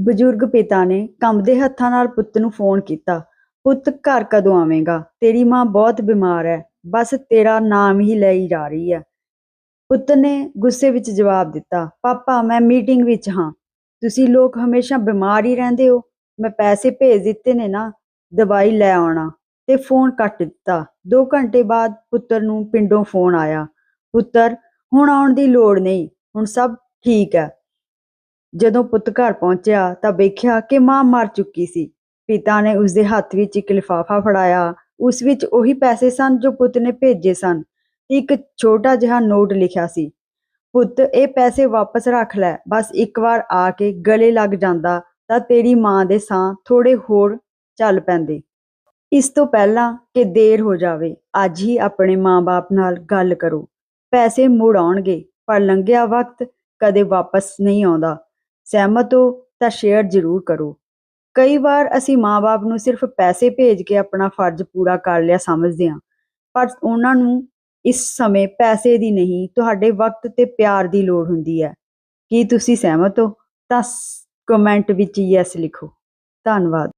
ਬਜ਼ੁਰਗ ਪਿਤਾ ਨੇ ਕੰਬਦੇ ਹੱਥਾਂ ਨਾਲ ਪੁੱਤ ਨੂੰ ਫੋਨ ਕੀਤਾ, ਪੁੱਤ, ਘਰ ਕਦੋਂ ਆਵੇਂਗਾ? ਤੇਰੀ ਮਾਂ ਬਹੁਤ ਬਿਮਾਰ ਹੈ ਬਸ ਤੇਰਾ ਨਾਮ ਹੀ ਲਈ ਜਾ ਰਹੀ ਹੈ ਪੁੱਤ ਨੇ ਗੁੱਸੇ ਵਿੱਚ ਜਵਾਬ ਦਿੱਤਾ, ਪਾਪਾ, ਮੈਂ ਮੀਟਿੰਗ ਵਿੱਚ ਹਾਂ। ਤੁਸੀਂ ਲੋਕ ਹਮੇਸ਼ਾ ਬਿਮਾਰ ਹੀ ਰਹਿੰਦੇ ਹੋ। ਮੈਂ ਪੈਸੇ ਭੇਜ ਦਿੱਤੇ ਨੇ ਨਾ, ਦਵਾਈ ਲੈ ਆਉਣਾ। ਤੇ ਫੋਨ ਕੱਟ ਦਿੱਤਾ। ਦੋ ਘੰਟੇ ਬਾਅਦ ਪੁੱਤਰ ਨੂੰ ਪਿੰਡੋਂ ਫੋਨ ਆਇਆ, ਪੁੱਤਰ, ਹੁਣ ਆਉਣ ਦੀ ਲੋੜ ਨਹੀਂ, ਹੁਣ ਸਭ ਠੀਕ ਹੈ ਜਦੋਂ ਪੁੱਤ ਘਰ ਪਹੁੰਚਿਆ ਤਾਂ ਵੇਖਿਆ ਕਿ ਮਾਂ ਮਰ ਚੁੱਕੀ ਸੀ। ਪਿਤਾ ਨੇ ਉਸਦੇ ਹੱਥ ਵਿੱਚ ਇੱਕ ਲਿਫਾਫਾ ਫੜਾਇਆ। ਉਸ ਵਿੱਚ ਉਹੀ ਪੈਸੇ ਸਨ ਜੋ ਪੁੱਤ ਨੇ ਭੇਜੇ ਸਨ। ਇੱਕ ਛੋਟਾ ਜਿਹਾ ਨੋਟ ਲਿਖਿਆ ਸੀ, ਪੁੱਤ, ਇਹ ਪੈਸੇ ਵਾਪਸ ਰੱਖ ਲੈ। ਬਸ ਇੱਕ ਵਾਰ ਆ ਕੇ ਗਲੇ ਲੱਗ ਜਾਂਦਾ ਤਾਂ ਤੇਰੀ ਮਾਂ ਦੇ ਸਾਹ ਥੋੜੇ ਹੋਰ ਚੱਲ ਪੈਂਦੇ। ਇਸ ਤੋਂ ਪਹਿਲਾਂ ਕਿ ਦੇਰ ਹੋ ਜਾਵੇ, ਅੱਜ ਹੀ ਆਪਣੇ ਮਾਂ-ਬਾਪ ਨਾਲ ਗੱਲ ਕਰੋ। ਪੈਸੇ ਮੁੜ ਆਉਣਗੇ, ਪਰ ਲੰਘਿਆ ਵਕਤ ਕਦੇ ਵਾਪਸ ਨਹੀਂ ਆਉਂਦਾ। ਸਹਿਮਤ ਹੋ ਤਾਂ ਸ਼ੇਅਰ ਜ਼ਰੂਰ ਕਰੋ। ਕਈ ਵਾਰ ਅਸੀਂ ਮਾਂ-ਬਾਪ ਨੂੰ ਸਿਰਫ ਪੈਸੇ ਭੇਜ ਕੇ ਆਪਣਾ ਫਰਜ਼ ਪੂਰਾ ਕਰ ਲਿਆ ਸਮਝਦੇ ਹਾਂ, ਪਰ ਉਹਨਾਂ ਨੂੰ ਇਸ ਸਮੇਂ ਪੈਸੇ ਦੀ ਨਹੀਂ, ਤੁਹਾਡੇ ਵਕਤ ਤੇ ਪਿਆਰ ਦੀ ਲੋੜ ਹੁੰਦੀ ਹੈ। ਕੀ ਤੁਸੀਂ ਸਹਿਮਤ ਹੋ? ਤਾਂ ਕਮੈਂਟ ਵਿੱਚ ਯੈਸ ਲਿਖੋ। ਧੰਨਵਾਦ।